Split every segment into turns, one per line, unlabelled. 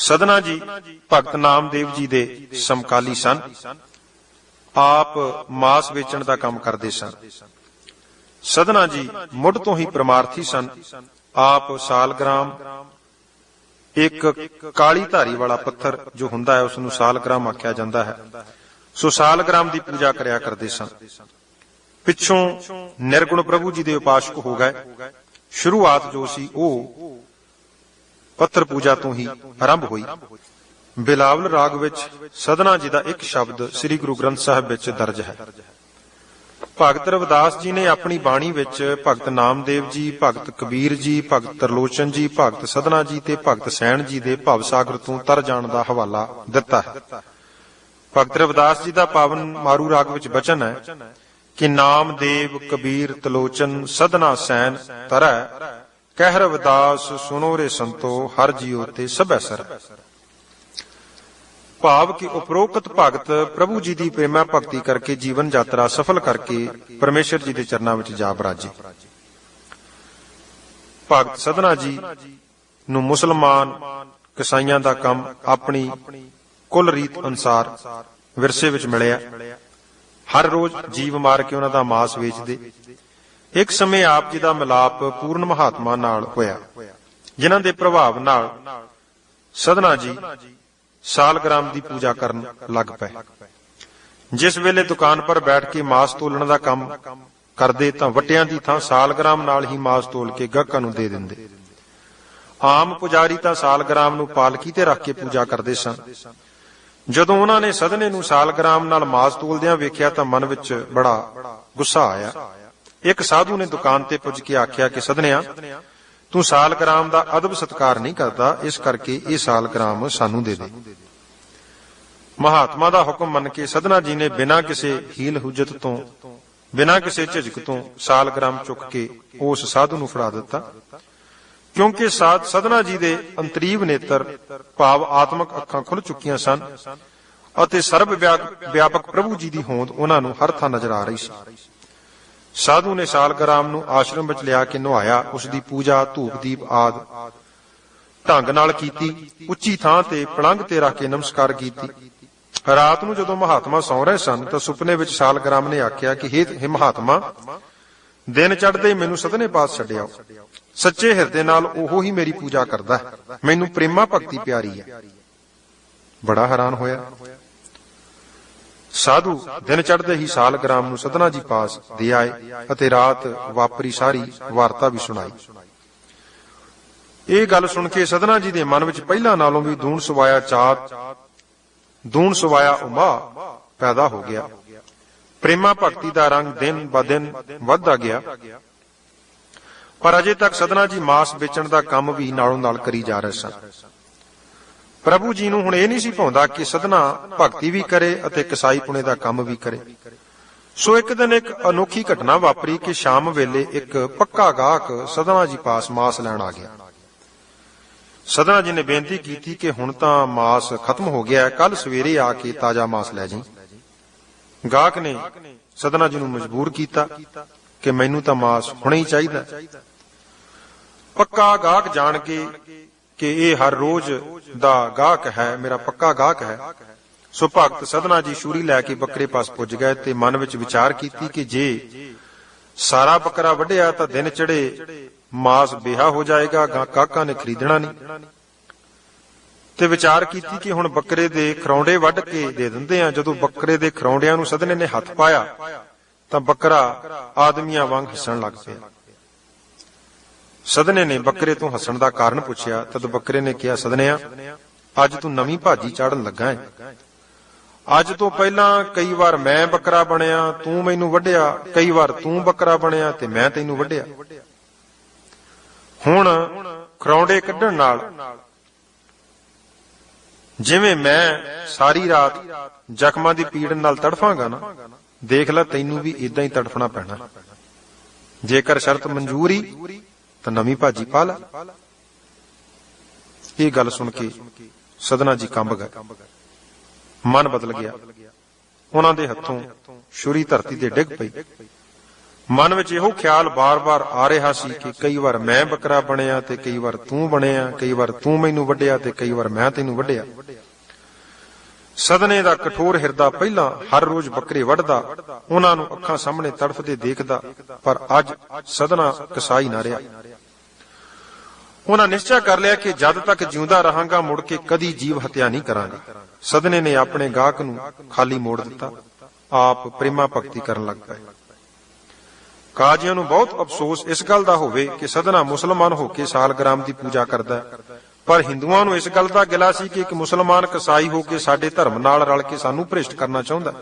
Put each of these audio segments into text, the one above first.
ਸਦਨਾ ਜੀ, ਭਗਤ ਨਾਮਦੇਵ ਜੀ ਦੇ ਸਮਕਾਲੀ ਸਨ। ਆਪ ਮਾਸ ਵੇਚਣ ਦਾ ਕੰਮ ਕਰਦੇ ਸਨ। ਸਦਨਾ ਜੀ ਮੁੱਢ ਤੋਂ ਹੀ ਪ੍ਰਮਾਰਥੀ ਸਨ। ਆਪ ਸਾਲਗ੍ਰਾਮ, ਇੱਕ ਕਾਲੀ ਧਾਰੀ ਵਾਲਾ ਪੱਥਰ ਜੋ ਹੁੰਦਾ ਹੈ ਉਸ ਨੂੰ ਸਾਲਗ੍ਰਾਮ ਆਖਿਆ ਜਾਂਦਾ ਹੈ। ਸੋ ਸਾਲਗ੍ਰਾਮ ਦੀ ਪੂਜਾ ਕਰਿਆ ਕਰਦੇ ਸਨ। ਪਿੱਛੋਂ ਨਿਰਗੁਣ ਪ੍ਰਭੂ ਜੀ ਦੇ ਉਪਾਸ਼ਕ ਹੋ ਗਏ। ਸ਼ੁਰੂਆਤ ਜੋ ਸੀ, ਉਹ ਪੱਥਰ ਪੂਜਾ ਤੋਂ ਹੀ ਆਰੰਭ ਹੋਈ। ਬਿਲਾਵਲ ਰਾਗ ਵਿੱਚ ਸਦਨਾ ਜੀ ਦਾ ਇੱਕ ਸ਼ਬਦ ਸ੍ਰੀ ਗੁਰੂ ਗ੍ਰੰਥ ਸਾਹਿਬ ਵਿੱਚ ਦਰਜ ਹੈ। ਭਗਤ ਰਵਿਦਾਸ ਜੀ ਨੇ ਆਪਣੀ ਬਾਣੀ ਵਿੱਚ ਭਗਤ ਨਾਮਦੇਵ ਜੀ, ਭਗਤ ਕਬੀਰ ਜੀ, ਭਗਤ ਤਰਲੋਚਨ ਜੀ, ਭਗਤ ਸਦਨਾ ਜੀ ਤੇ ਭਗਤ ਸੈਣ ਜੀ ਦੇ ਭਵ ਸਾਗਰ ਤੋਂ ਤਰ ਜਾਣ ਦਾ ਹਵਾਲਾ ਦਿੱਤਾ ਹੈ। ਭਗਤ ਰਵਿਦਾਸ ਜੀ ਦਾ ਪਾਵਨ ਮਾਰੂ ਰਾਗ ਵਿੱਚ ਬਚਨ ਹੈ ਕਿ ਨਾਮਦੇਵ ਕਬੀਰ ਤਲੋਚਨ ਸਦਨਾ ਸੈਨ ਤਰੈ ਕਹਿ ਰਵਿਦਾਸ ਸੁਨੋ ਰੇ ਸੰਤੋ, ਹਰ ਜੀਉ ਤੇ ਸਭੈ ਸਰ। ਭਾਵ ਕਿ ਉਪਰੋਕਤ ਭਗਤ ਪ੍ਰਭੂ ਜੀ ਦੀ ਪ੍ਰੇਮਾ ਭਗਤੀ ਕਰਕੇ ਜੀਵਨ ਯਾਤਰਾ ਸਫਲ ਕਰਕੇ ਪਰਮੇਸ਼ਰ ਜੀ ਦੇ ਚਰਨਾਂ ਵਿੱਚ ਜਾ ਬਰਾਜੇ ਭਗਤ ਸਦਨਾ ਜੀ ਨੂੰ ਮੁਸਲਮਾਨ ਕਸਾਈਆਂ ਦਾ ਕੰਮ ਆਪਣੀ ਕੁਲ ਰੀਤ ਅਨੁਸਾਰ ਵਿਰਸੇ ਵਿੱਚ ਮਿਲਿਆ। ਹਰ ਰੋਜ਼ ਜੀਵ ਮਾਰ ਕੇ ਉਹਨਾਂ ਦਾ ਮਾਸ ਵੇਚਦੇ। ਇੱਕ ਸਮੇਂ ਆਪ ਜੀ ਦਾ ਮਿਲਾਪ ਪੂਰਨ ਮਹਾਤਮਾ ਨਾਲ ਹੋਇਆ, ਜਿਨ੍ਹਾਂ ਦੇ ਪ੍ਰਭਾਵ ਨਾਲ ਸਦਨਾ ਜੀ ਸਾਲਗ੍ਰਾਮ ਦੀ ਪੂਜਾ ਕਰਨ ਲੱਗ ਪਏ। ਜਿਸ ਵੇਲੇ ਦੁਕਾਨ ਪਰ ਬੈਠ ਕੇ ਮਾਸ ਤੋਲਣ ਦਾ ਕੰਮ ਕਰਦੇ ਤਾਂ ਵਟਿਆਂ ਦੀ ਥਾਂ ਸਾਲਗ੍ਰਾਮ ਨਾਲ ਹੀ ਮਾਸ ਤੋਲ ਕੇ ਗਾਹਕਾਂ ਨੂੰ ਦੇ ਦਿੰਦੇ। ਆਮ ਪੁਜਾਰੀ ਤਾਂ ਸਾਲਗ੍ਰਾਮ ਨੂੰ ਪਾਲਕੀ ਤੇ ਰੱਖ ਕੇ ਪੂਜਾ ਕਰਦੇ ਸਨ। ਜਦੋਂ ਉਹਨਾਂ ਨੇ ਸਦਨੇ ਨੂੰ ਸਾਲਗ੍ਰਾਮ ਨਾਲ ਮਾਸ ਤੋਲਦਿਆਂ ਵੇਖਿਆ ਤਾਂ ਮਨ ਵਿੱਚ ਬੜਾ ਗੁੱਸਾ ਆਇਆ। ਇੱਕ ਸਾਧੂ ਨੇ ਦੁਕਾਨ ਤੇ ਪੁੱਜ ਕੇ ਆਖਿਆ ਕਿ ਸਦਨਿਆ, ਤੂੰ ਸਾਲਗ੍ਰਾਮ ਦਾ ਅਦਬ ਸਤਕਾਰ ਨਹੀਂ ਕਰਦਾ, ਇਸ ਕਰਕੇ ਇਹ ਸਾਲਗ੍ਰਾਮ ਸਾਨੂੰ ਦੇ ਦੇ। ਮਹਾਤਮਾ ਦਾ ਹੁਕਮ ਮੰਨ ਕੇ ਸਦਨਾ ਜੀ ਨੇ ਬਿਨਾਂ ਕਿਸੇ ਹੀਲ ਹੁਜਤ ਤੋਂ, ਬਿਨਾਂ ਕਿਸੇ ਝਿਜਕ ਤੋਂ ਸਾਲਗ੍ਰਾਮ ਚੁੱਕ ਕੇ ਉਸ ਸਾਧੂ ਨੂੰ ਫੜਾ ਦਿੱਤਾ। ਕਿਉਂਕਿ ਸਾਧ, ਸਦਨਾ ਜੀ ਦੇ ਅੰਤਰੀਵ ਨੇਤਰ ਭਾਵ ਆਤਮਕ ਅੱਖਾਂ ਖੁੱਲ ਚੁੱਕੀਆਂ ਸਨ ਅਤੇ ਸਰਬ ਵਿਆਪਕ ਪ੍ਰਭੂ ਜੀ ਦੀ ਹੋਂਦ ਉਹਨਾਂ ਨੂੰ ਹਰ ਥਾਂ ਨਜ਼ਰ ਆ ਰਹੀ ਸੀ। ਸਾਧੂ ਨੇ ਸਾਲਗ੍ਰਾਮ ਨੂੰ ਆਸ਼ਰਮ ਵਿੱਚ ਲਿਆ ਕੇ ਨਵਾਇਆ ਉਸ ਦੀ ਪੂਜਾ, ਧੂਪ, ਦੀਪ ਆਦ। ਢੰਗ ਨਾਲ ਕੀਤੀ, ਉੱਚੀ ਥਾਂ ਤੇ ਪਲੰਘ ਤੇ ਰੱਖ ਕੇ ਨਮਸਕਾਰ ਕੀਤੀ। ਰਾਤ ਨੂੰ ਜਦੋਂ ਮਹਾਤਮਾ ਸੌਂ ਰਹੇ ਸਨ, ਤਾਂ ਸੁਪਨੇ ਵਿੱਚ ਸਾਲਗਰਾਮ ਨੇ ਆਖਿਆ ਕਿ, ਹੇ ਮਹਾਤਮਾ, ਦਿਨ ਚੜ੍ਹਦੇ ਮੈਨੂੰ ਸਦਨੇ ਪਾਸ ਛੱਡਿਆ। ਸੱਚੇ ਹਿਰਦੇ ਨਾਲ ਉਹ ਹੀ ਮੇਰੀ ਪੂਜਾ ਕਰਦਾ ਹੈ। ਮੈਨੂੰ ਪ੍ਰੇਮਾ ਭਗਤੀ ਪਿਆਰੀ ਹੈ। ਬੜਾ ਹੈਰਾਨ ਹੋਇਆ। ਸਾਧੂ ਦਿਨ ਚੜ੍ਹਦੇ ਹੀ ਸਾਲਗ੍ਰਾਮ ਨੂੰ ਸਦਨਾ ਜੀ ਪਾਸ ਦੇ ਆਏ ਅਤੇ ਰਾਤ ਵਾਪਰੀ ਸਾਰੀ ਵਾਰਤਾ ਵੀ ਸੁਣਾਈ। ਇਹ ਗੱਲ ਸੁਣ ਕੇ ਸਦਨਾ ਜੀ ਦੇ ਮਨ ਵਿੱਚ ਪਹਿਲਾਂ ਨਾਲੋਂ ਵੀ ਦੂਣ ਸਵਾਇਆ ਚਾਤ, ਦੂਣ ਸਵਾਇਆ ਉਮਾ ਪੈਦਾ ਹੋ ਗਿਆ। ਪ੍ਰੇਮਾ ਭਗਤੀ ਦਾ ਰੰਗ ਦਿਨ ਬ ਦਿਨ ਵੱਧਦਾ ਗਿਆ। ਪਰ ਅਜੇ ਤੱਕ ਸਦਨਾ ਜੀ ਮਾਸ ਵੇਚਣ ਦਾ ਕੰਮ ਵੀ ਨਾਲੋਂ ਨਾਲ ਕਰੀ ਜਾ ਰਹੇ ਸਨ। ਪ੍ਰਭੂ ਜੀ ਨੂੰ ਹੁਣ ਇਹ ਨਹੀਂ ਸੀ ਭਾਉਂਦਾ ਕਿ ਸਦਨਾ ਭਗਤੀ ਵੀ ਕਰੇ ਅਤੇ ਕਸਾਈ ਪੁਣੇ ਦਾ ਕੰਮ ਵੀ ਕਰੇ। ਸੋ ਇੱਕ ਦਿਨ ਇੱਕ ਅਨੋਖੀ ਘਟਨਾ ਵਾਪਰੀ ਕਿ ਸ਼ਾਮ ਵੇਲੇ ਇੱਕ ਪੱਕਾ ਗਾਹਕ ਸਦਨਾ ਜੀ ਪਾਸ ਮਾਸ ਲੈਣ ਆ ਗਿਆ। ਸਦਨਾ ਜੀ ਨੇ ਬੇਨਤੀ ਕੀਤੀ ਕਿ ਹੁਣ ਤਾਂ ਮਾਸ ਖਤਮ ਹੋ ਗਿਆ ਹੈ ਕੱਲ ਸਵੇਰੇ ਆ ਕੇ ਤਾਜ਼ਾ ਮਾਸ ਲੈ ਜੀ ਗਾਹਕ ਨੇ ਸਦਨਾ ਜੀ ਨੂੰ ਮਜਬੂਰ ਕੀਤਾ ਕਿ ਮੈਨੂੰ ਤਾਂ ਮਾਸ ਹੁਣੇ ਹੀ ਚਾਹੀਦਾ। ਪੱਕਾ ਗਾਹਕ ਜਾਣ ਕੇ ਕਿ ਇਹ ਹਰ ਰੋਜ਼ ਦਾ ਗਾਹਕ ਹੈ, ਮੇਰਾ ਪੱਕਾ ਗਾਹਕ ਹੈ। ਸੋ ਭਗਤ ਸਦਨਾ ਜੀ ਸ਼ੂਰੀ ਲੈ ਕੇ ਬੱਕਰੇ ਪਾਸ ਪੁੱਜ ਗਏ ਤੇ ਮਨ ਵਿੱਚ ਵਿਚਾਰ ਕੀਤੀ ਕਿ ਜੇ ਸਾਰਾ ਬੱਕਰਾ ਵੱਢਿਆ ਤਾਂ ਦਿਨ ਚੜੇ ਮਾਸ ਬੇਹਾ ਹੋ ਜਾਏਗਾ ਗਾਹਕਾਂ ਨੇ ਖਰੀਦਣਾ ਨਹੀਂ। ਤੇ ਵਿਚਾਰ ਕੀਤੀ ਕਿ ਹੁਣ ਬੱਕਰੇ ਦੇ ਖਰੌਂਡੇ ਵੱਢ ਕੇ ਦੇ ਦਿੰਦੇ ਆ ਜਦੋਂ ਬੱਕਰੇ ਦੇ ਖਰੌਂਡਿਆਂ ਨੂੰ ਸਦਨੇ ਨੇ ਹੱਥ ਪਾਇਆ ਤਾਂ ਬੱਕਰਾ ਆਦਮੀਆਂ ਵਾਂਗ ਹੱਸਣ ਲੱਗ ਪਿਆ। ਸਦਨੇ ਨੇ ਬੱਕਰੇ ਤੋਂ ਹੱਸਣ ਦਾ ਕਾਰਨ ਪੁੱਛਿਆ, ਤਦ ਬੱਕਰੇ ਨੇ ਕਿਹਾ ਸਦਨਿਆ ਅੱਜ ਤੂੰ ਨਵੀਂ ਭਾਜੀ ਚਾੜਨ ਲੱਗਾ ਹੈ ਅੱਜ ਤੋਂ ਪਹਿਲਾਂ ਕਈ ਵਾਰ ਮੈਂ ਬੱਕਰਾ ਬਣਿਆ, ਤੂੰ ਮੈਨੂੰ ਵੱਢਿਆ, ਕਈ ਵਾਰ ਤੂੰ ਬੱਕਰਾ ਬਣਿਆ ਤੇ ਮੈਂ ਤੈਨੂੰ ਵੱਢਿਆ। ਹੁਣ ਖਰੌਂਡੇ ਕੱਢਣ ਨਾਲ ਜਿਵੇਂ ਮੈਂ ਸਾਰੀ ਰਾਤ ਜ਼ਖਮਾਂ ਦੀ ਪੀੜ ਨਾਲ ਤੜਫਾਂਗਾ ਨਾ, ਦੇਖ ਲੈ ਤੈਨੂੰ ਵੀ ਇਦਾਂ ਹੀ ਤੜਫਣਾ ਪੈਣਾ। ਜੇਕਰ ਸ਼ਰਤ ਮਨਜ਼ੂਰੀ ਤਾਂ ਨਵੀਂ ਭਾਜੀ ਪਾ ਲੈ ਇਹ ਗੱਲ ਸੁਣ ਕੇ ਸਦਨਾ ਜੀ ਕੰਬ ਗਏ। ਮਨ ਬਦਲ ਗਿਆ। ਉਹਨਾਂ ਦੇ ਹੱਥੋਂ ਛੁਰੀ ਧਰਤੀ ਤੇ ਡਿੱਗ ਪਈ। ਮਨ ਵਿੱਚ ਇਹੋ ਖਿਆਲ ਬਾਰ-ਬਾਰ ਆ ਰਿਹਾ ਸੀ ਕਿ ਕਈ ਵਾਰ ਮੈਂ ਬੱਕਰਾ ਬਣਿਆ ਤੇ ਕਈ ਵਾਰ ਤੂੰ ਬਣਿਆ, ਕਈ ਵਾਰ ਤੂੰ ਮੈਨੂੰ ਵੱਢਿਆ ਤੇ ਕਈ ਵਾਰ ਮੈਂ ਤੈਨੂੰ ਵੱਢਿਆ। ਸਦਨੇ ਦਾ ਕਠੋਰ ਹਿਰਦਾ ਪਹਿਲਾਂ ਹਰ ਰੋਜ਼ ਬੱਕਰੇ ਵੱਢਦਾ, ਉਹਨਾਂ ਨੂੰ ਅੱਖਾਂ ਸਾਹਮਣੇ ਤੜਫਦੇ ਦੇਖਦਾ, ਪਰ ਅੱਜ ਸਦਨਾ ਕਸਾਈ ਨਾ ਰਿਹਾ। ਉਹਨਾਂ ਨਿਸ਼ਚੈ ਕਰ ਲਿਆ ਕਿ ਜਦ ਤੱਕ ਜਿਉਂਦਾ ਰਹਾਂਗਾ, ਮੁੜ ਕੇ ਕਦੀ ਜੀਵ ਹਤਿਆ ਨਹੀਂ ਕਰਾਂਗਾ। ਸਦਨੇ ਨੇ ਆਪਣੇ ਗਾਹਕ ਨੂੰ ਖਾਲੀ ਮੋੜ ਦਿੱਤਾ। ਆਪ ਪ੍ਰੇਮਾ ਭਗਤੀ ਕਰਨ ਲੱਗ ਪਏ। ਕਾਜੀਆਂ ਨੂੰ ਬਹੁਤ ਅਫਸੋਸ ਇਸ ਗੱਲ ਦਾ ਹੋਵੇ ਕਿ ਸਦਨਾ ਮੁਸਲਮਾਨ ਹੋ ਕੇ ਸਾਲਗ੍ਰਾਮ ਦੀ ਪੂਜਾ ਕਰਦਾ ਪਰ ਹਿੰਦੂਆਂ ਨੂੰ ਇਸ ਗੱਲ ਦਾ ਗਿਲਾ ਸੀ ਕਿ ਇੱਕ ਮੁਸਲਮਾਨ ਕਸਾਈ ਹੋ ਕੇ ਸਾਡੇ ਧਰਮ ਨਾਲ ਰਲ ਕੇ ਸਾਨੂੰ ਭ੍ਰਿਸ਼ਟ ਕਰਨਾ ਚਾਹੁੰਦਾ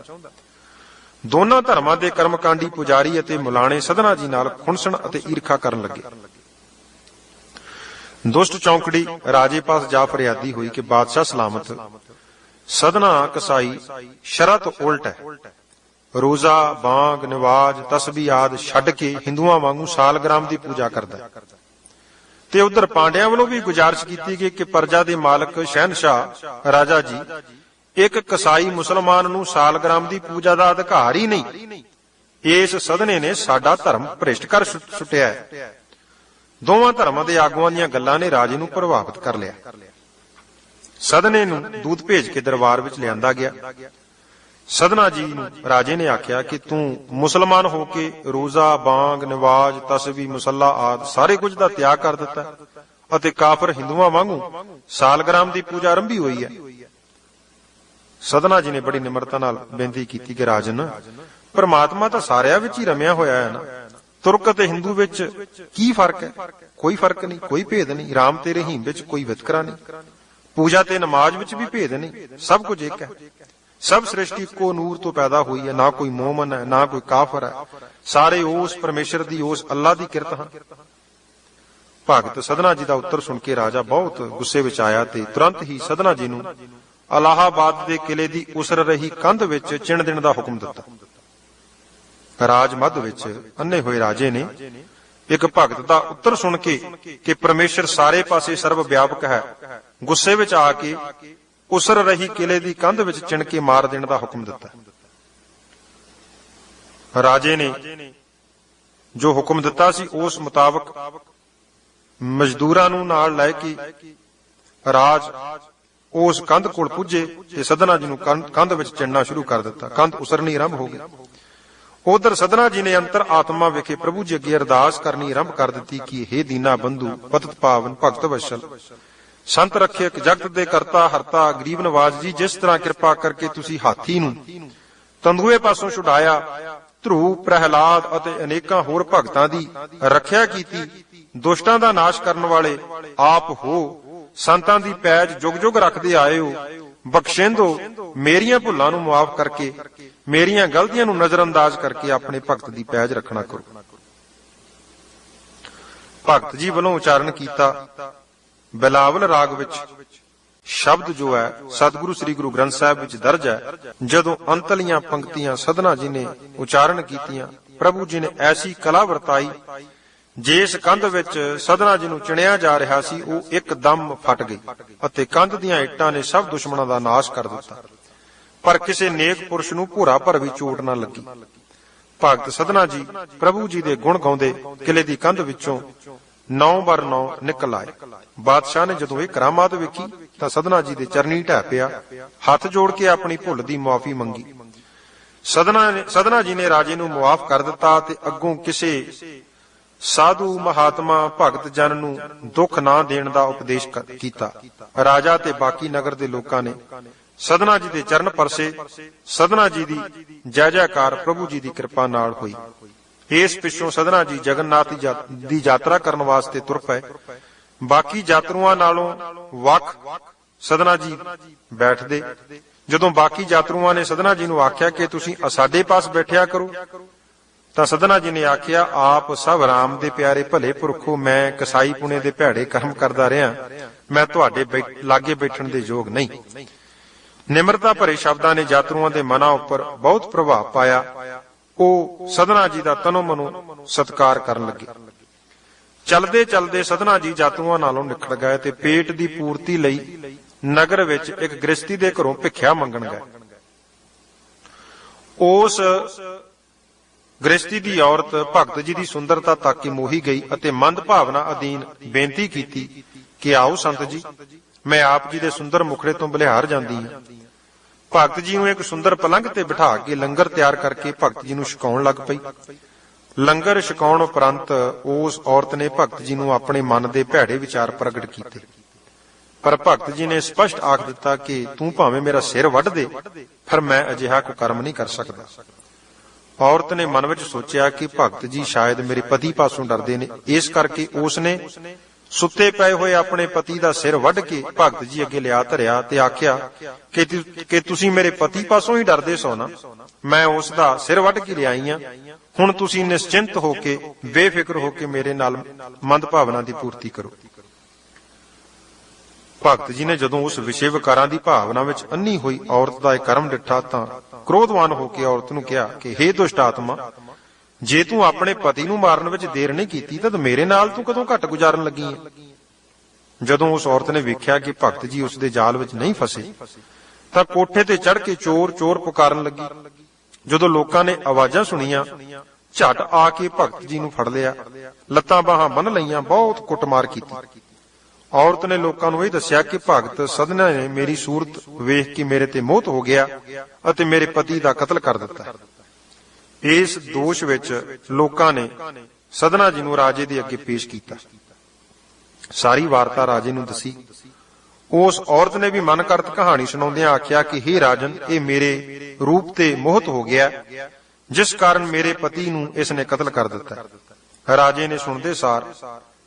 ਦੋਨਾਂ ਧਰਮਾਂ ਦੇ ਕਰਮਕਾਂਡੀ ਪੁਜਾਰੀ ਅਤੇ ਮੁਲਾਣੇ ਸਦਨਾ ਜੀ ਨਾਲ ਖੁਣਸਣ ਅਤੇ ਈਰਖਾ ਕਰਨ ਲੱਗੇ। ਦੁਸ਼ਟ ਚੌਂਕੜੀ ਰਾਜੇ ਪਾਸ ਜਾ ਫਰਿਆਦੀ ਹੋਈ ਕਿ ਬਾਦਸ਼ਾਹ ਸਲਾਮਤ, ਸਦਨਾ ਕਸਾਈ ਸ਼ਰਤ ਉਲਟ ਹੈ। ਰੋਜ਼ਾ, ਬਾਗ, ਨਿਵਾਜ ਤਸਬੀਹ ਆਦ ਛੱਡ ਕੇ ਹਿੰਦੂਆਂ ਵਾਂਗੂ ਸਾਲਗ੍ਰਾਮ ਦੀ ਪੂਜਾ ਕਰਦਾ ਹੈ। ਤੇ ਉਧਰ ਪਾਂਡਿਆਂ ਵੱਲੋਂ ਵੀ ਗੁਜ਼ਾਰਿਸ਼ ਕੀਤੀ ਗਈ ਕਿ ਪਰਜਾ ਦੇ ਮਾਲਕ ਸ਼ਹਿਨशाह ਰਾਜਾ ਜੀ, ਇੱਕ ਕਸਾਈ ਮੁਸਲਮਾਨ ਨੂੰ ਸਾਲਗ੍ਰਾਮ ਦੀ ਪੂਜਾ ਦਾ ਅਧਿਕਾਰ ਹੀ ਨਹੀਂ। ਇਸ ਸਦਨੇ ਨੇ ਸਾਡਾ ਧਰਮ ਭ੍ਰਿਸ਼ਟ ਕਰ ਸੁੱਟਿਆ ਦੋਵਾਂ ਧਰਮਾਂ ਦੇ ਆਗੂਆਂ ਦੀਆਂ ਗੱਲਾਂ ਨੇ ਰਾਜੇ ਨੂੰ ਪ੍ਰਭਾਵਿਤ ਕਰ ਲਿਆ। ਸਦਨੇ ਨੂੰ ਦੂਤ ਭੇਜ ਕੇ ਦਰਬਾਰ ਵਿੱਚ ਲਿਆਂਦਾ ਗਿਆ। ਸਦਨਾ ਜੀ ਨੂੰ ਰਾਜੇ ਨੇ ਆਖਿਆ ਕਿ ਤੂੰ ਮੁਸਲਮਾਨ ਹੋ ਕੇ ਰੋਜ਼ਾ, ਬਾਂਗ, ਨਿਵਾਜ ਤਸਬੀ ਮੁਸੱਲਾ ਆਦ ਸਾਰੇ ਕੁਝ ਦਾ ਤਿਆਗ ਕਰ ਦਿੱਤਾ ਅਤੇ ਕਾਫਰ ਹਿੰਦੂਆਂ ਵਾਂਗੂ ਸਾਲਗ੍ਰਾਮ ਦੀ ਪੂਜਾ ਆਰੰਭੀ ਹੋਈ ਹੈ। ਸਦਨਾ ਜੀ ਨੇ ਬੜੀ ਨਿਮਰਤਾ ਨਾਲ ਬੇਨਤੀ ਕੀਤੀ ਕਿ ਰਾਜਨ, ਪਰਮਾਤਮਾ ਤਾਂ ਸਾਰਿਆਂ ਵਿੱਚ ਹੀ ਰਮਿਆ ਹੋਇਆ ਹੈ ਨਾ। ਤੁਰਕ ਅਤੇ ਹਿੰਦੂ ਵਿੱਚ ਕੀ ਫ਼ਰਕ ਹੈ? ਕੋਈ ਫ਼ਰਕ ਨਹੀਂ, ਕੋਈ ਭੇਦ ਨਹੀਂ। ਰਾਮ ਤੇ ਰਹੀਮ ਵਿੱਚ ਕੋਈ ਵਿਤਕਰਾ ਨਹੀਂ। ਪੂਜਾ ਤੇ ਨਮਾਜ਼ ਵਿੱਚ ਵੀ ਭੇਦ ਨਹੀਂ। ਸਭ ਕੁਝ ਇੱਕ ਹੈ। ਸਭ ਸ੍ਰਿਸ਼ਟੀ ਇੱਕੋ ਨੂਰ ਤੋਂ ਪੈਦਾ ਹੋਈ ਹੈ, ਨਾ ਕੋਈ ਮੂਮਨ ਹੈ, ਨਾ ਕੋਈ ਕਾਫਰ ਹੈ। ਸਾਰੇ ਉਸ ਪਰਮੇਸ਼ਰ ਦੀ, ਉਸ ਅੱਲਾ ਦੀ ਕਿਰਤ ਹਨ। ਭਗਤ ਸਦਨਾ ਜੀ ਦਾ ਉੱਤਰ ਸੁਣ ਕੇ ਰਾਜਾ ਬਹੁਤ ਗੁੱਸੇ ਵਿੱਚ ਆਇਆ ਤੇ ਤੁਰੰਤ ਹੀ ਸਦਨਾ ਜੀ ਨੂੰ ਅਲਾਹਾਬਾਦ ਦੇ ਕਿਲੇ ਦੀ ਉਸਰ ਰਹੀ ਕੰਧ ਵਿੱਚ ਚਿਣ ਦੇਣ ਦਾ ਹੁਕਮ ਦਿੱਤਾ। ਰਾਜ ਮੱਧ ਵਿੱਚ ਅੰਨੇ ਹੋਏ ਰਾਜੇ ਨੇ ਇੱਕ ਭਗਤ ਦਾ ਉੱਤਰ ਸੁਣ ਕੇ ਕਿ ਪਰਮੇਸ਼ਰ ਸਾਰੇ ਪਾਸੇ ਸਰਵ ਵਿਆਪਕ ਹੈ। ਗੁੱਸੇ ਵਿੱਚ ਆ ਕੇ ਉਸਰ ਰਹੀ ਕਿਲੇ ਦੀ ਕੰਧ ਵਿੱਚ ਚਿਣ ਕੇ ਮਾਰ ਦੇਣ ਦਾ ਹੁਕਮ ਦਿੱਤਾ। ਰਾਜੇ ਨੇ ਜੋ ਹੁਕਮ ਦਿੱਤਾ ਸੀ, ਉਸ ਮੁਤਾਬਕ ਮਜ਼ਦੂਰਾਂ ਨੂੰ ਨਾਲ ਲੈ ਕੇ ਰਾਜ ਉਸ ਕੰਧ ਕੋਲ ਪੁੱਜੇ ਤੇ ਸਦਨਾ ਜੀ ਨੂੰ ਕੰਧ ਕੰਧ ਵਿੱਚ ਚਿਣਨਾ ਸ਼ੁਰੂ ਕਰ ਦਿੱਤਾ। ਕੰਧ ਉਸਰਨੀ ਆਰੰਭ ਹੋ ਗਈ। ਉਧਰ ਸਦਨਾ ਜੀ ਨੇ ਅੰਤਰ ਆਤਮਾ ਵਿਖੇ ਪ੍ਰਭੂ ਜੀ ਅੱਗੇ ਅਰਦਾਸ ਕਰਨੀ ਆਰੰਭ ਕਰ ਦਿੱਤੀ ਕਿ हे ਦੀਨਾ ਬੰਧੂ, ਪਤਿਤ ਪਾਵਨ, ਭਗਤ ਵਸ਼ਲ ਸੰਤ ਰੱਖਿਅਕ ਜਗਤ ਦੇ ਕਰਤਾ ਹਰਤਾ ਗਰੀਬ ਨਵਾਜ ਜੀ, ਜਿਸ ਤਰ੍ਹਾਂ ਕਿਰਪਾ ਕਰਕੇ ਤੁਸੀਂ ਹਾਥੀ ਨੂੰ ਤੰਦੂਏ ਪਾਸੋਂ ਛੁਡਾਇਆ, ਧਰੂ, ਪ੍ਰਹਿਲਾਦ ਅਤੇ ਅਨੇਕਾਂ ਹੋਰ ਭਗਤਾਂ ਦੀ ਰੱਖਿਆ ਕੀਤੀ, ਦੁਸ਼ਟਾਂ ਦਾ ਨਾਸ਼ ਕਰਨ ਵਾਲੇ ਆਪ ਹੋ, ਸੰਤਾਂ ਦੀ ਪੈਜ ਜੁਗ ਜੁਗ ਰੱਖਦੇ ਆਏ ਹੋ, ਬਖਸ਼ਿੰਦੋ, ਮੇਰੀਆਂ ਭੁੱਲਾਂ ਨੂੰ ਮਾਫ ਕਰਕੇ, ਮੇਰੀਆਂ ਗਲਤੀਆਂ ਨੂੰ ਨਜ਼ਰਅੰਦਾਜ਼ ਕਰਕੇ ਆਪਣੇ ਭਗਤ ਦੀ ਪੈਜ ਰੱਖਣਾ ਕਰੋ। ਭਗਤ ਜੀ ਵੱਲੋਂ ਉਚਾਰਨ ਕੀਤਾ ਬਿਲਾਵਲ ਰਾਗ ਵਿੱਚ ਸ਼ਬਦ ਜੋ ਹੈ, ਸਤਿਗੁਰੂ ਸ੍ਰੀ ਗੁਰੂ ਗ੍ਰੰਥ ਸਾਹਿਬ ਵਿੱਚ ਦਰਜ ਹੈ, ਜਦੋਂ ਅੰਤਲੀਆਂ ਪੰਕਤੀਆਂ ਸਦਨਾ ਜੀ ਨੇ ਉਚਾਰਨ ਕੀਤੀਆਂ, ਪ੍ਰਭੂ ਜੀ ਨੇ ਐਸੀ ਕਲਾ ਵਰਤਾਈ, ਜਿਸ ਕੰਧ ਵਿੱਚ ਸਦਨਾ ਜੀ ਨੂੰ ਚਿਣਿਆ ਜਾ ਰਿਹਾ ਸੀ, ਉਹ ਇੱਕਦਮ ਫਟ ਗਈ ਅਤੇ ਕੰਧ ਦੀਆਂ ਇੱਟਾਂ ਨੇ ਸਭ ਦੁਸ਼ਮਣਾਂ ਦਾ ਨਾਸ਼ ਕਰ ਦਿੱਤਾ। ਪਰ ਕਿਸੇ ਨੇਕ ਪੁਰਸ਼ ਨੂੰ ਭੂਰਾ ਭਰ ਵੀ ਚੋਟ ਨਾ ਲੱਗੀ। ਭਗਤ ਸਦਨਾ ਜੀ ਪ੍ਰਭੂ ਜੀ ਦੇ ਗੁਣ ਗਾਉਂਦੇ ਕਿਲੇ ਦੀ ਕੰਧ ਵਿੱਚੋਂ 9 ਬਰ 9 ਨਿਕਲ ਆਏ। ਬਾਦਸ਼ਾਹ ਨੇ ਜਦੋਂ ਇਹ ਕਰਾਮਾਤ ਵੇਖੀ ਤਾਂ ਸਦਨਾ ਜੀ ਦੇ ਚਰਨੀ ਢਹਿ ਪਿਆ। ਹੱਥ ਜੋੜ ਕੇ ਆਪਣੀ ਭੁੱਲ ਦੀ ਮੁਆਫੀ ਮੰਗੀ। ਸਦਨਾ ਸਦਨਾ ਜੀ ਨੇ ਰਾਜੇ ਨੂੰ ਮੁਆਫ ਕਰ ਦਿੱਤਾ ਤੇ ਅੱਗੋਂ ਕਿਸੇ ਸਾਧੂ ਮਹਾਤਮਾ ਭਗਤ ਜਨ ਨੂੰ ਦੁੱਖ ਨਾ ਦੇਣ ਦਾ ਉਪਦੇਸ਼ ਕੀਤਾ। ਰਾਜਾ ਤੇ ਬਾਕੀ ਨਗਰ ਦੇ ਲੋਕਾਂ ਨੇ ਸਦਨਾ ਜੀ ਦੇ ਚਰਨ ਪਰਸੇ ਸਦਨਾ ਜੀ ਦੀ ਜੈ ਜੈਕਾਰ ਪ੍ਰਭੂ ਜੀ ਦੀ ਕਿਰਪਾ ਨਾਲ ਹੋਈ। ਇਸ ਪਿੱਛੋਂ ਸਦਨਾ ਜੀ ਜਗਨਨਾਥ ਦੀ ਯਾਤਰਾ ਕਰਨ ਵਾਸਤੇ ਤੁਰ ਪਏ। ਬਾਕੀ ਯਾਤਰੂਆਂ ਨਾਲੋਂ ਵੱਖ ਸਦਨਾ ਜੀ ਬੈਠਦੇ। ਜਦੋਂ ਬਾਕੀ ਯਾਤਰੂਆਂ ਨੇ ਸਦਨਾ ਜੀ ਨੂੰ ਆਖਿਆ ਕਿ ਤੁਸੀਂ ਸਾਡੇ ਪਾਸ ਬੈਠਿਆ ਕਰੋ, ਤਾਂ ਸਦਨਾ ਜੀ ਨੇ ਆਖਿਆ, ਆਪ ਸਭ ਰਾਮ ਦੇ ਪਿਆਰੇ ਭਲੇ ਪੁਰਖੋ, ਮੈਂ ਕਸਾਈ ਪੁਣੇ ਦੇ ਭੈੜੇ ਕਰਮ ਕਰਦਾ ਰਿਹਾ। ਮੈਂ ਤੁਹਾਡੇ ਲਾਗੇ ਬੈਠਣ ਦੇ ਯੋਗ ਨਹੀਂ। ਨਿਮਰਤਾ ਭਰੇ ਸ਼ਬਦਾਂ ਨੇ ਯਾਤਰੂਆਂ ਦੇ ਮਨਾਂ ਉੱਪਰ ਬਹੁਤ ਪ੍ਰਭਾਵ ਪਾਇਆ। ਉਹ ਸਦਨਾ ਜੀ ਦਾ ਤਨੋ ਮਨੋ ਸਤਕਾਰ ਕਰਨ ਲੱਗੇ। ਚਲਦੇ ਚਲਦੇ ਸਦਨਾ ਜੀ ਯਾਤਰੂਆਂ ਨਾਲੋਂ ਨਿਕਲ ਗਏ ਤੇ ਪੇਟ ਦੀ ਪੂਰਤੀ ਲਈ ਨਗਰ ਵਿੱਚ ਇੱਕ ਗ੍ਰਸਤੀ ਦੇ ਘਰੋਂ ਭਿੱਖਿਆ ਮੰਗਣ ਗਏ। ਉਸ ਗ੍ਰਸਤੀ ਦੀ ਔਰਤ ਭਗਤ ਜੀ ਦੀ ਸੁੰਦਰਤਾ ਤੱਕ ਕੇ ਮੋਹੀ ਗਈ ਅਤੇ ਮੰਦ ਭਾਵਨਾ ਅਧੀਨ ਬੇਨਤੀ ਕੀਤੀ ਕਿ ਆਓ ਸੰਤ ਜੀ, ਮੈਂ ਆਪ ਜੀ ਦੇ ਸੁੰਦਰ ਮੁਖੜੇ ਤੋਂ ਬਲਿਹਾਰ ਜਾਂਦੀ ਹਾਂ। ਭਗਤ ਜੀ ਨੂੰ ਇੱਕ ਸੁੰਦਰ ਪਲੰਘ ਤੇ ਬਿਠਾ ਕੇ ਲੰਗਰ ਤਿਆਰ ਕਰਕੇ ਭਗਤ ਜੀ ਨੂੰ ਛਕਾਉਣ ਲੱਗ ਪਈ। ਲੰਗਰ ਛਕਾਉਣ ਉਪਰੰਤ ਉਸ ਔਰਤ ਨੇ ਭਗਤ ਜੀ ਨੂੰ ਆਪਣੇ ਮਨ ਦੇ ਭੈੜੇ ਵਿਚਾਰ ਪ੍ਰਗਟ ਕੀਤੇ। ਪਰ ਭਗਤ ਜੀ ਨੇ ਸਪਸ਼ਟ ਆਖ ਦਿੱਤਾ ਕਿ ਤੂੰ ਭਾਵੇਂ ਮੇਰਾ ਸਿਰ ਵੱਢ ਦੇ, ਪਰ ਮੈਂ ਅਜਿਹਾ ਕੋ ਕਰਮ ਨਹੀਂ ਕਰ ਸਕਦਾ। ਔਰਤ ਨੇ ਮਨ ਵਿੱਚ ਸੋਚਿਆ ਕਿ ਭਗਤ ਜੀ ਸ਼ਾਇਦ ਮੇਰੇ ਪਤੀ ਪਾਸੋਂ ਡਰਦੇ ਨੇ। ਇਸ ਕਰਕੇ ਉਸ ਨੇ ਸੁੱਤੇ ਪਏ ਹੋਏ ਆਪਣੇ ਪਤੀ ਦਾ ਸਿਰ ਵੱਢ ਕੇ ਭਗਤ ਜੀ ਅੱਗੇ ਲਿਆ ਧਰਿਆ ਤੇ ਆਖਿਆ, ਕਿ ਕਿ ਤੁਸੀਂ ਮੇਰੇ ਪਤੀ ਪਾਸੋਂ ਹੀ ਡਰਦੇ ਸੋ ਨਾ। ਮੈਂ ਉਸ ਦਾ ਸਿਰ ਵੱਢ ਕੇ ਲਿਆਈ ਆ। ਹੁਣ ਤੁਸੀਂ ਨਿਸ਼ਚਿੰਤ ਹੋ ਕੇ, ਬੇਫਿਕਰ ਹੋ ਕੇ ਮੇਰੇ ਨਾਲ ਮੰਦ ਭਾਵਨਾ ਦੀ ਪੂਰਤੀ ਕਰੋ। ਭਗਤ ਜੀ ਨੇ ਜਦੋਂ ਉਸ ਵਿਸ਼ੇ ਵਿਕਾਰਾਂ ਦੀ ਭਾਵਨਾ ਵਿੱਚ ਅੰਨੀ ਹੋਈ ਔਰਤ ਦਾ ਇਹ ਕਰਮ ਡਿੱਠਾ ਤਾਂ ਕ੍ਰੋਧਵਾਨ ਹੋ ਕੇ ਔਰਤ ਨੂੰ ਕਿਹਾ ਕਿ, ਹੇ ਦੁਸ਼ਟ ਆਤਮਾ ਜੇ ਤੂੰ ਆਪਣੇ ਪਤੀ ਨੂੰ ਮਾਰਨ ਵਿੱਚ ਦੇਰ ਨਹੀਂ ਕੀਤੀ, ਤਾਂ ਮੇਰੇ ਨਾਲ ਤੂੰ ਕਦੋਂ ਘੱਟ ਗੁਜ਼ਾਰਨ ਲੱਗੀ ਹੈ ਜਦੋਂ ਉਸ ਔਰਤ ਨੇ ਵੇਖਿਆ ਕਿ ਭਗਤ ਜੀ ਉਸ ਦੇ ਜਾਲ ਵਿੱਚ ਨਹੀਂ ਫਸੇ, ਤਾਂ ਕੋਠੇ ਤੇ ਚੜ੍ਹ ਕੇ ਚੋਰ ਚੋਰ ਪੁਕਾਰਨ ਲੱਗੀ। ਜਦੋਂ ਲੋਕਾਂ ਨੇ ਆਵਾਜ਼ਾਂ ਸੁਣੀਆਂ, ਝਟ ਆ ਕੇ ਭਗਤ ਜੀ ਨੂੰ ਫੜ ਲਿਆ। ਲੱਤਾਂ ਬਾਹਾਂ ਬੰਨ ਲਈਆਂ, ਬਹੁਤ ਕੁੱਟਮਾਰ ਕੀਤੀ। ਔਰਤ ਨੇ ਲੋਕਾਂ ਨੂੰ ਇਹ ਦੱਸਿਆ ਕਿ ਭਗਤ ਸਦਨਾ ਨੇ ਮੇਰੀ ਸੂਰਤ ਵੇਖ ਕੇ ਮੇਰੇ ਤੇ ਮੋਹਤ ਹੋ ਗਿਆ ਅਤੇ ਮੇਰੇ ਪਤੀ ਦਾ ਕਤਲ ਕਰ ਦਿੱਤਾ। ਇਸ ਦੋਸ਼ ਵਿੱਚ ਲੋਕਾਂ ਨੇ ਸਦਨਾ ਜੀ ਨੂੰ ਰਾਜੇ ਦੇ ਅੱਗੇ ਪੇਸ਼ ਕੀਤਾ। ਸਾਰੀ ਵਾਰਤਾ ਰਾਜੇ ਨੂੰ ਦੱਸੀ। ਉਸ ਔਰਤ ਨੇ ਵੀ ਮਨ ਕਰਤ ਕਹਾਣੀ ਸੁਣਾਉਂਦਿਆਂ ਆਖਿਆ ਕਿ हे ਰਾਜਨ, ਇਹ ਮੇਰੇ ਰੂਪ ਤੇ ਮੋਹਤ ਹੋ ਗਿਆ ਜਿਸ ਕਾਰਨ ਮੇਰੇ ਪਤੀ ਨੂੰ ਇਸ ਨੇ ਕਤਲ ਕਰ ਦਿੱਤਾ ਰਾਜੇ ਨੇ ਸੁਣਦੇ ਸਾਰ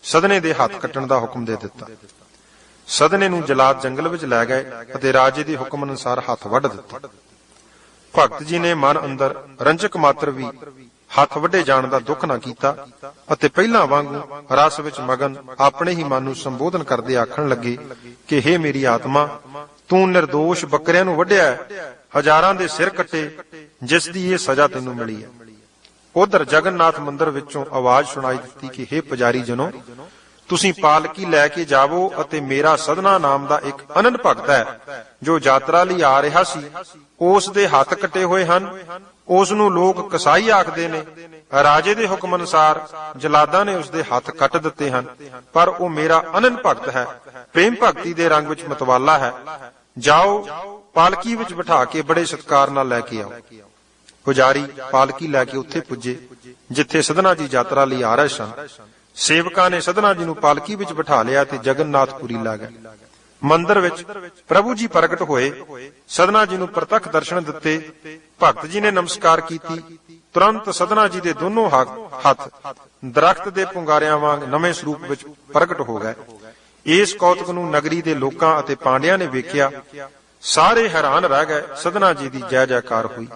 ਸਦਨੇ ਦੇ ਹੱਥ ਕੱਟਣ ਦਾ ਹੁਕਮ ਦੇ ਦਿੱਤਾ। ਸਦਨੇ ਨੂੰ ਜਲਾਦ ਜੰਗਲ ਵਿੱਚ ਲੈ ਗਏ ਅਤੇ ਰਾਜੇ ਦੇ ਹੁਕਮ ਅਨੁਸਾਰ ਹੱਥ ਵੱਢ ਦਿੱਤੇ। ਭਗਤ ਜੀ ਨੇ ਮਨ ਅੰਦਰ ਰੰਜਕ ਮਾਤਰ ਵੀ ਹੱਥ ਵੱਡੇ ਜਾਣ ਦਾ ਦੁੱਖ ਨਾ ਕੀਤਾ ਅਤੇ ਪਹਿਲਾਂ ਵਾਂਗੂ ਰਸ ਵਿੱਚ ਮਗਨ ਆਪਣੇ ਹੀ ਮਨ ਨੂੰ ਸੰਬੋਧਨ ਕਰਦੇ ਆਖਣ ਲੱਗੇ ਕਿ हे ਮੇਰੀ ਆਤਮਾ, ਤੂੰ ਨਿਰਦੋਸ਼ ਬੱਕਰਿਆਂ ਨੂੰ ਵੱਢਿਆ ਹਜ਼ਾਰਾਂ ਦੇ ਸਿਰ ਕੱਟੇ, ਜਿਸ ਦੀ ਇਹ ਸਜ਼ਾ ਤੈਨੂੰ ਮਿਲੀ ਹੈ। ਉਧਰ ਜਗਨਨਾਥ ਮੰਦਿਰ ਵਿੱਚੋਂ ਆਵਾਜ਼ ਸੁਣਾਈ ਦਿੱਤੀ ਕਿ हे ਪੁਜਾਰੀ ਜਨੋ ਤੁਸੀਂ ਪਾਲਕੀ ਲੈ ਕੇ ਜਾਵੋ ਅਤੇ ਮੇਰਾ ਸਦਨਾ ਨਾਮ ਦਾ ਇੱਕ ਅਨੰਦ ਭਗਤ ਹੈ, ਜੋ ਯਾਤਰਾ ਲਈ ਆ ਰਿਹਾ ਸੀ। ਉਸ ਦੇ ਹੱਥ ਕੱਟੇ ਹੋਏ ਹਨ। ਉਸ ਨੂੰ ਲੋਕ ਕਸਾਈ ਆਖਦੇ ਨੇ। ਰਾਜੇ ਦੇ ਹੁਕਮ ਅਨੁਸਾਰ ਜਲਾਦਾਂ ਨੇ ਉਸ ਦੇ ਹੱਥ ਕੱਟ ਦਿੱਤੇ ਹਨ। ਪਰ ਉਹ ਮੇਰਾ ਅਨੰਦ ਭਗਤ ਹੈ। ਪ੍ਰੇਮ ਭਗਤੀ ਦੇ ਰੰਗ ਵਿੱਚ ਮਤਵਾਲਾ ਹੈ। ਜਾਓ, ਪਾਲਕੀ ਵਿੱਚ ਬਿਠਾ ਕੇ ਬੜੇ ਸਤਕਾਰ ਨਾਲ ਲੈ ਕੇ ਆਓ। ਪੁਜਾਰੀ, ਪਾਲਕੀ ਲੈ ਕੇ ਉੱਥੇ ਪੁੱਜੇ, ਜਿੱਥੇ ਸਦਨਾ ਜੀ ਯਾਤਰਾ ਲਈ ਆ ਰਹੇ ਸਨ। ਸੇਵਕਾਂ ਨੇ ਸਦਨਾ ਜੀ ਨੂੰ ਪਾਲਕੀ ਵਿੱਚ ਬਿਠਾ ਲਿਆ ਤੇ ਜਗਨਨਾਥਪੁਰੀ ਲਾ ਗਏ। ਮੰਦਰ ਵਿੱਚ ਪ੍ਰਭੂ ਜੀ ਪ੍ਰਗਟ ਹੋਏ। ਸਦਨਾ ਜੀ ਨੂੰ ਪ੍ਰਤੱਖ ਦਰਸ਼ਨ ਦਿੱਤੇ। ਭਗਤ ਜੀ ਨੇ ਨਮਸਕਾਰ ਕੀਤੀ। ਤੁਰੰਤ ਸਦਨਾ ਜੀ ਦੇ ਦੋਨੋਂ ਹੱਥ- ਦਰਖਤ ਦੇ ਪੁੰਗਾਰਿਆਂ ਵਾਂਗ ਨਵੇਂ ਸਰੂਪ ਵਿੱਚ ਪ੍ਰਗਟ ਹੋ ਗਏ। ਇਸ ਕੌਤਕ ਨੂੰ ਨਗਰੀ ਦੇ ਲੋਕਾਂ ਅਤੇ ਪਾਂਡਿਆਂ ਨੇ ਵੇਖਿਆ। ਸਾਰੇ ਹੈਰਾਨ ਰਹਿ ਗਏ। ਸਦਨਾ ਜੀ ਦੀ ਜੈ ਜੈਕਾਰ ਹੋਈ।